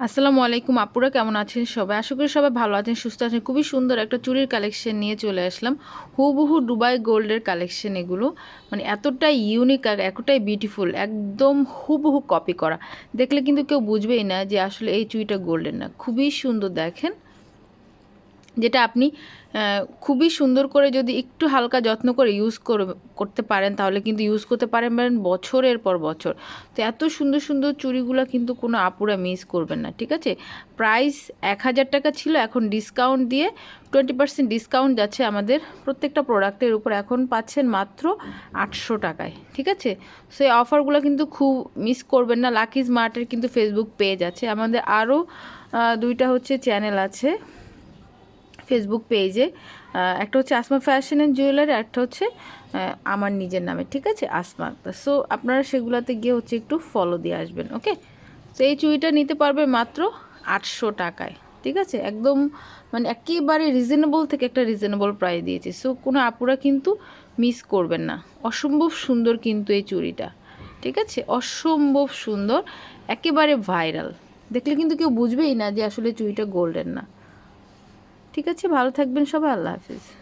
আসসালামু আলাইকুম, আপুরা কেমন আছেন সবাই? আশা করি সবাই ভালো আছেন, সুস্থ আছেন। খুবই সুন্দর একটা চুরির কালেকশন নিয়ে চলে আসলাম। হুবহু ডুবাই গোল্ডের কালেকশন এগুলো। মানে এতটাই ইউনিক আর এতটাই বিউটিফুল একদম হুবহু কপি করা। দেখলে কিন্তু কেউ বুঝবেই না যে আসলে এই চুড়িটা গোল্ডের না। খুবই সুন্দর দেখেন। যেটা আপনি খুবই সুন্দর করে যদি একটু হালকা যত্ন করে ইউজ করতে পারেন, তাহলে কিন্তু ইউজ করতে পারেন বছরের পর বছর। তো এত সুন্দর সুন্দর চুড়িগুলো কিন্তু কোনো আপুরা মিস করবেন না, ঠিক আছে? প্রাইস এক হাজার টাকা ছিল, এখন ডিসকাউন্ট দিয়ে টোয়েন্টি পার্সেন্ট ডিসকাউন্ট যাচ্ছে আমাদের প্রত্যেকটা প্রোডাক্টের উপর, এখন পাচ্ছেন মাত্র আটশো টাকায়, ঠিক আছে? সো এই অফারগুলো কিন্তু খুব মিস করবেন না লাকি স্মার্টের কিন্তু ফেসবুক পেজ আছে। আমাদের আরও দুইটা হচ্ছে চ্যানেল আছে। ফেসবুক পেজে একটা হচ্ছে আসমা ফ্যাশন অ্যান্ড জুয়েলারি একটা হচ্ছে আমার নিজের নামে, ঠিক আছে? আসমা সো আপনারা সেগুলোতে গিয়ে হচ্ছে একটু ফলো দিয়ে আসবেন ওকে তো এই চুড়িটা নিতে পারবে মাত্র আটশো টাকায়, ঠিক আছে? একদম মানে একেবারে রিজনেবল থেকে একটা রিজনেবল প্রাইস দিয়েছি। সো কোনো আপুরা কিন্তু মিস করবেন না। অসম্ভব সুন্দর কিন্তু এই চুড়িটা, ঠিক আছে? অসম্ভব সুন্দর, একেবারে ভাইরাল দেখলে কিন্তু কেউ বুঝবেই না যে আসলে চুড়িটা গোল্ডেন না। ঠিক আছে ভালো থাকবেন সবাই আল্লাহ হাফিজ।